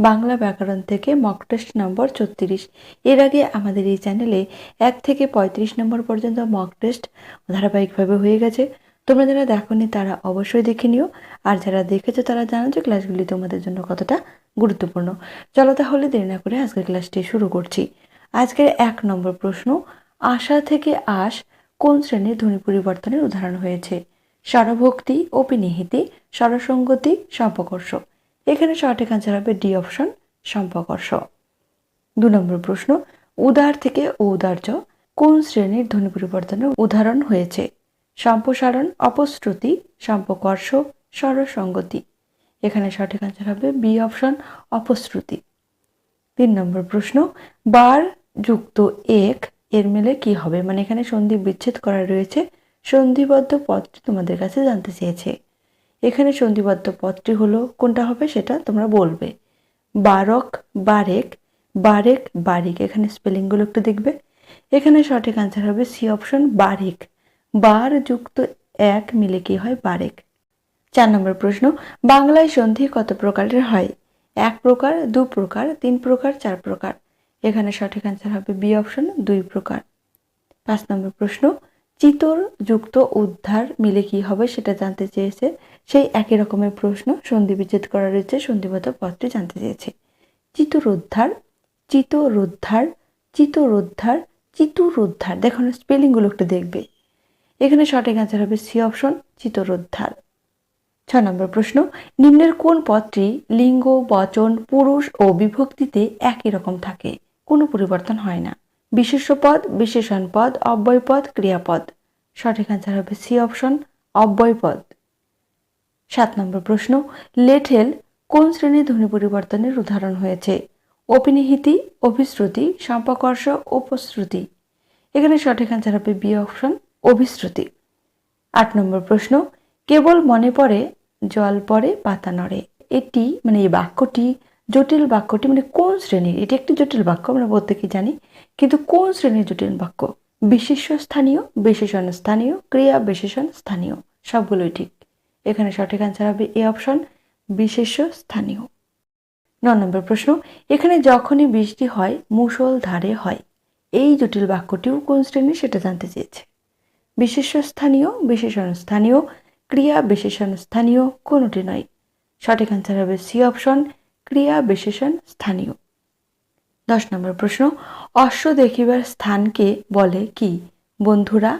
বাংলা ব্যাকরণ থেকে mock test নম্বর ছত্রিশ। এর আগে আমাদের এই চ্যানেলে এক থেকে পঁয়ত্রিশ নম্বর পর্যন্ত মক টেস্ট ধারাবাহিকভাবে হয়ে গেছে। তোমরা যারা দেখোনি তারা অবশ্যই দেখে নিও। আর যারা দেখেছ তারা জানো যে ক্লাসগুলি তোমাদের জন্য কতটা গুরুত্বপূর্ণ। চলো তাহলে দেরি না করে আজকের ক্লাসটি শুরু করছি। আজকের এক নম্বর প্রশ্ন, আশা থেকে আশ কোন শ্রেণির ধ্বনি পরিবর্তনের উদাহরণ হয়েছে? স্বরভক্তি, অপিনিহিতি, স্বরসঙ্গতি সম্পকর্ষ এখানে সঠিক আনসার হবে ডি অপশন সম্পকর্ষ দু নম্বর প্রশ্ন, উদার থেকে ঔদার্য কোন শ্রেণির ধ্বনি পরিবর্তনের উদাহরণ হয়েছে? সম্প্রসারণ, অপশ্রুতি সম্পকর্ষ স্বরসঙ্গতি। এখানে সঠিক আনসার হবে বি অপশন অপশ্রুতি। তিন নম্বর প্রশ্ন, বার যুক্ত এক এর মেলে কি হবে? মানে এখানে সন্ধি বিচ্ছেদ করা রয়েছে। সন্ধিবদ্ধ পদটি তোমাদের কাছে জানতে চেয়েছে। এখানে সন্ধিবদ্ধ পদটি হলো, কোনটা হবে সেটা তোমরা বলবে। বারক, বারেক বারেক, বারিক। এখানে স্পেলিংগুলো একটু দেখবে। এখানে সঠিক আনসার হবে সি অপশন বারেক। বার যুক্ত এক মিলে কি হয়? বারেক। চার নম্বর প্রশ্ন, বাংলায় সন্ধি কত প্রকারের হয়? এক প্রকার, দু প্রকার, তিন প্রকার, চার প্রকার। এখানে সঠিক আনসার হবে বি অপশন, দুই প্রকার। পাঁচ নম্বর প্রশ্ন চিতর যুক্ত উদ্ধার মিলে কি হবে সেটা জানতে চেয়েছে সেই একই রকমের প্রশ্ন সন্ধি বিচ্ছেদ করা রয়েছে সন্ধিবদ্ধ পদটি জানতে চেয়েছে। চিতর উদ্ধার চিতর উদ্ধার চিতর উদ্ধার চিতুর উদ্ধার দেখো স্পেলিংগুলো একটু দেখবে। এখানে সঠিক অ্যান্সার হবে সি অপশন চিতর উদ্ধার ছ নম্বর প্রশ্ন, নিম্নের কোন পদটি লিঙ্গ, বচন, পুরুষ ও বিভক্তিতে একই রকম থাকে? কোনো পরিবর্তন হয় না। বিশেষ্য পদ, বিশেষণ পদ, অব্যয় পদ, ক্রিয়াপদ। সঠিক অ্যান্সার হবে সি অপশন অব্যয় পদ। সাত নম্বর প্রশ্ন, লেঠেল কোন শ্রেণির ধ্বনি পরিবর্তনের উদাহরণ হয়েছে? অপিনিহিতি অভিশ্রুতি সম্পকর্ষ উপশ্রুতি। এখানে সঠিক অ্যান্সার হবে বি অপশন অভিশ্রুতি। আট নম্বর প্রশ্ন, কেবল মনে পড়ে, জল পড়ে, পাতা নড়ে। এটি মানে এই বাক্যটি, জটিল বাক্যটি মানে কোন শ্রেণির? এটি একটি জটিল বাক্য, আমরা প্রত্যেকেই জানি? কিন্তু কোন শ্রেণির জটিল বাক্য? বিশেষ্য স্থানীয়, বিশেষণ স্থানীয়, ক্রিয়া বিশেষণ স্থানীয়, সবগুলোই ঠিক। এখানে সঠিক অ্যান্সার হবে এ অপশন বিশেষ্য স্থানীয়। ন নম্বর প্রশ্ন, এখানে যখনই বৃষ্টি হয়, মুষল ধারে হয়, এই জটিল বাক্যটিও কোন শ্রেণি সেটা জানতে চেয়েছে? বিশেষ্য স্থানীয় বিশেষণ স্থানীয়, ক্রিয়া বিশেষণ স্থানীয়, কোনোটি নয়। সঠিক অ্যান্সার হবে সি অপশন ক্রিয়া বিশেষণ স্থানীয়। দশ নম্বর প্রশ্ন, অশ্ব দেখিবার স্থানকে বলে কি? বন্ধুরা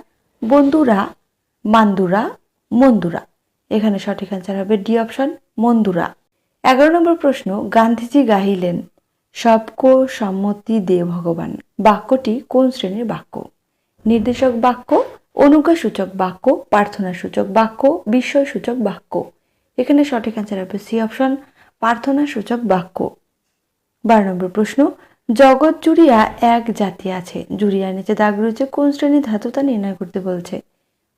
বন্ধুরা, মান্দুরা, মন্দুরা। এখানে সঠিক অ্যান্সার হবে ডি অপশন মন্দুরা। এগারো নম্বর প্রশ্ন, গান্ধীজি গাহিলেন সবকো সম্মতি দে ভগবান। বাক্যটি কোন শ্রেণির বাক্য? নির্দেশক বাক্য, অনুজ্ঞাসূচক বাক্য প্রার্থনা সূচক বাক্য বিস্ময় সূচক বাক্য। এখানে সঠিক অ্যান্সার হবে সি অপশন প্রার্থনা সূচক বাক্য। বারো নম্বর প্রশ্ন, জগৎ জুড়িয়া এক জাতি আছে। জুড়িয়া নিচে দাগ রয়েছে, কোন শ্রেণির ধাতু তা নির্ণয় করতে বলছে?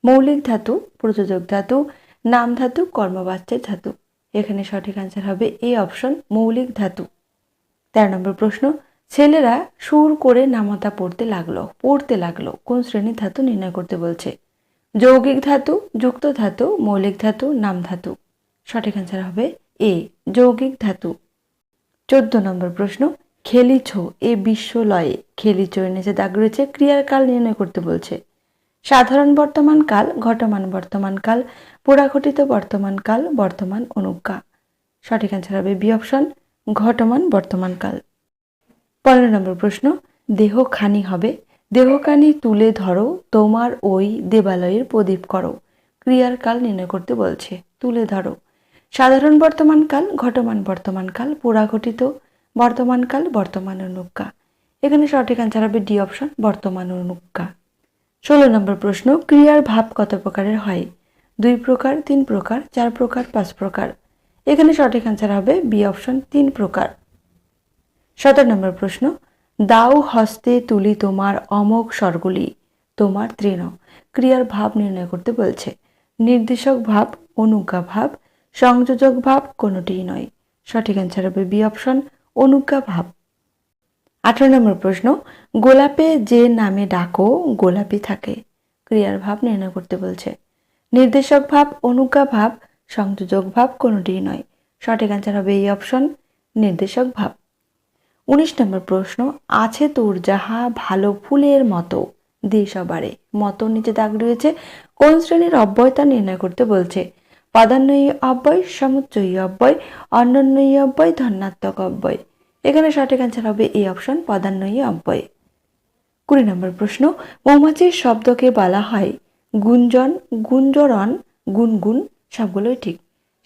মৌলিক ধাতু, প্রযোজক ধাতু নাম ধাতু, কর্মবাচ্যের ধাতু। এখানে সঠিক অ্যান্সার হবে এ অপশন মৌলিক ধাতু। তেরো নম্বর প্রশ্ন, ছেলেরা সুর করে নামতা পড়তে লাগল পড়তে লাগল, কোন শ্রেণির ধাতু নির্ণয় করতে বলছে? যৌগিক ধাতু, যুক্ত ধাতু, মৌলিক ধাতু, নাম ধাতু। সঠিক অ্যান্সার হবে এ, যৌগিক ধাতু। চোদ্দ নম্বর প্রশ্ন, খেলিছ, এ বিশ্বলয়ে খেলিছ, এর নিচে দাগ রয়েছে, ক্রিয়ার কাল নির্ণয় করতে বলছে। সাধারণ বর্তমান কাল, ঘটমান বর্তমান কাল, পুরাঘটিত বর্তমান কাল, বর্তমান অনুজ্ঞা। সঠিক অ্যান্সার হবে বি অপশন ঘটমান বর্তমান কাল। পনেরো নম্বর প্রশ্ন দেহখানি হবে। দেহখানি তুলে ধরো, তোমার ওই দেবালয়ের প্রদীপ করো। ক্রিয়ার কাল নির্ণয় করতে বলছে, তুলে ধরো। সাধারণ বর্তমান কাল, ঘটমান বর্তমান কাল, পুরাঘটিত বর্তমান কাল, বর্তমান অনুজ্ঞা। এখানে সঠিক অ্যান্সার হবে ডি অপশন বর্তমান অনুজ্ঞা। ষোলো নম্বর প্রশ্ন, ক্রিয়ার ভাব কত প্রকারের হয়? দুই প্রকার, তিন প্রকার, চার প্রকার, পাঁচ প্রকার। এখানে সঠিক অ্যান্সার হবে বি অপশন তিন প্রকার। সতেরো নম্বর প্রশ্ন, দাও হস্তে তুলি তোমার অমোঘ স্বরগুলি, তোমার তৃণ। ক্রিয়ার ভাব নির্ণয় করতে বলছে। নির্দেশক ভাব, অনুজ্ঞা ভাব, সংযোজক ভাব কোনোটিই নয়। সঠিক অ্যান্সার হবে বি অপশন, অনুজ্ঞা ভাব। আঠারো নম্বর প্রশ্ন, গোলাপে যে নামে ডাকো গোলাপি থাকে। ক্রিয়ার ভাব নির্ণয় করতে বলছে। নির্দেশক ভাব, অনুজ্ঞা ভাব, সংযোজক ভাব কোনোটিই নয়। সঠিক অ্যান্সার হবে এই অপশন নির্দেশক ভাব। উনিশ নম্বর প্রশ্ন, আছে তোর যাহা ভালো ফুলের মতো? দিয়ে সবারে মতো নিচে দাগ রয়েছে। কোন শ্রেণির অব্যয় তা নির্ণয় করতে বলছে। প্রাধান্যয়ী অব্যয়, সমুচ্চয়ী অব্যয় অন্যান্যয়ী অব্যয় ধন্যাত্মক অব্যয়। এখানে সঠিক অ্যান্সার হবে এই অপশন প্রাধান্যয়ী অব্যয়। কুড়ি নম্বর প্রশ্ন, মৌমাছির শব্দকে বলা হয় গুঞ্জন, গুঞ্জরণ, গুনগুন, সবগুলোই ঠিক।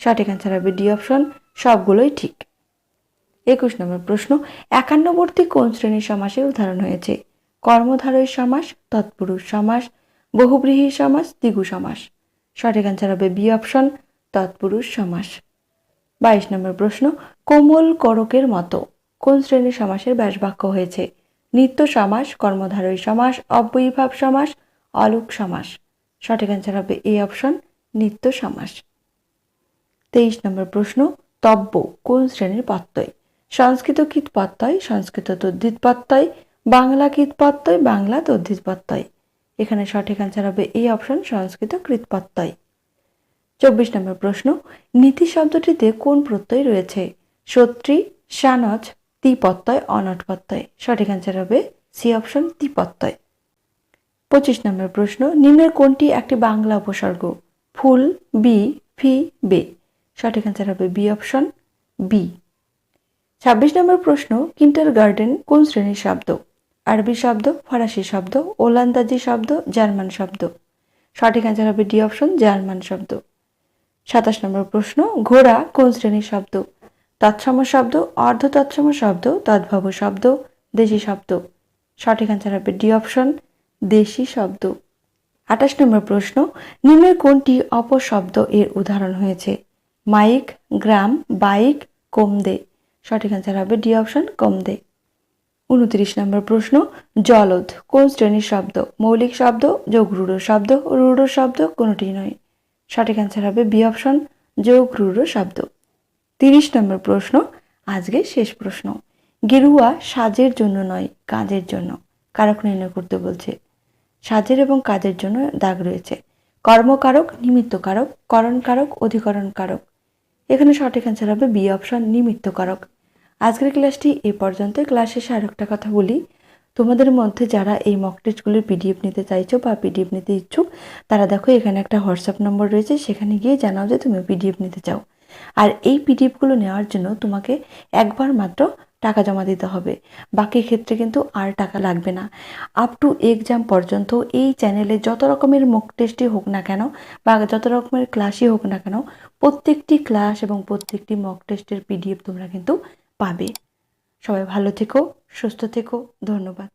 সঠিক অ্যান্সার হবে ডি অপশন সবগুলোই ঠিক। একুশ নম্বর প্রশ্ন, একান্নবর্তী কোন শ্রেণির সমাসের উদাহরণ হয়েছে? কর্মধারয় সমাস, তৎপুরুষ সমাস বহুব্রীহী সমাস, দ্বিগু সমাস। সঠিক অ্যান্সার হবে বি অপশন তৎপুরুষ সমাস। বাইশ নম্বর প্রশ্ন, কোমল করকের মতো। কোন শ্রেণির সমাসের ব্যাসবাক্য হয়েছে? নিত্য সমাস কর্মধারয় সমাস, অব্যয়ীভাব সমাস, অলোক সমাস। সঠিক অ্যান্সার হবে এ অপশন নিত্য সমাস। তেইশ নম্বর প্রশ্ন, তব্য কোন শ্রেণির প্রত্যয় সংস্কৃত কীট প্রত্যয় সংস্কৃত তদ্ধিত প্রত্যয় বাংলা কীট প্রত্যয় বাংলা তদ্ধিত প্রত্যয় এখানে সঠিক অ্যান্সার হবে এই অপশন সংস্কৃত কৃত প্রত্যয় চব্বিশ নম্বর প্রশ্ন, নীতি শব্দটিতে কোন প্রত্যয় রয়েছে? সত্রী সানজ তি প্রত্যয় অনট প্রত্যয় সঠিক অ্যান্সার হবে সি অপশন তি প্রত্যয় পঁচিশ নম্বর প্রশ্ন, নিম্নের কোনটি একটি বাংলা উপসর্গ? ফুল বি ফি বে সঠিক অ্যান্সার হবে বি অপশন বি ছাব্বিশ নম্বর প্রশ্ন, কিন্টার গার্ডেন কোন শ্রেণির শব্দ? আরবি শব্দ, ফরাসি শব্দ, ওলান্দাজি শব্দ, জার্মান শব্দ। সঠিক অ্যান্সার হবে ডি অপশন জার্মান শব্দ। সাতাশ নম্বর প্রশ্ন, ঘোড়া কোন শ্রেণির শব্দ? তৎসম শব্দ অর্ধ তৎসম শব্দ, তদ্ভব শব্দ, দেশি শব্দ। সঠিক অ্যান্সার হবে ডি অপশন দেশি শব্দ। আঠাশ নম্বর প্রশ্ন, নিম্নের কোনটি অপশব্দ এর উদাহরণ হয়েছে? মাইক, গ্রাম, বাইক, কমদে। সঠিক অ্যান্সার হবে ডি অপশন কমদে। উনত্রিশ নম্বর প্রশ্ন, জলদ, কোন শ্রেণির শব্দ? মৌলিক শব্দ যোগ রূঢ় শব্দ রূঢ় শব্দ, কোনোটি নয়। সঠিক অ্যান্সার হবে বি অপশন যোগ রূঢ় শব্দ। তিরিশ নম্বর প্রশ্ন আজকে শেষ প্রশ্ন। গেরুয়া সাজের জন্য নয়, কাজের জন্য। কারক নির্ণয় করতে বলছে, সাজের এবং কাজের জন্য দাগ রয়েছে। কর্মকারক নিমিত্তকারক করণকারক অধিকরণ কারক। এখানে সঠিক অ্যান্সার হবে বি অপশন নিমিত্তকারক আজকের ক্লাসটি এ পর্যন্ত ক্লাস একটা কথা বলি, তোমাদের মধ্যে যারা এই মক টেস্টগুলির পিডিএফ নিতে চাইছো বা পিডিএফ নিতে ইচ্ছুক, তারা দেখো এখানে একটা হোয়াটসঅ্যাপ নম্বর রয়েছে। সেখানে গিয়ে জানাও যে তুমি পিডিএফ নিতে চাও। আর এই পিডিএফগুলো নেওয়ার জন্য তোমাকে একবার মাত্র টাকা জমা দিতে হবে। বাকি ক্ষেত্রে কিন্তু আর টাকা লাগবে না। আপ টু এক্সাম পর্যন্ত এই চ্যানেলে যত রকমের মক টেস্টই হোক না কেন বা যত রকমের ক্লাসই হোক না কেন, প্রত্যেকটি ক্লাস এবং প্রত্যেকটি মক টেস্টের পিডিএফ তোমরা কিন্তু পাবে। সবাই ভালো থেকো, সুস্থ থেকো, ধন্যবাদ।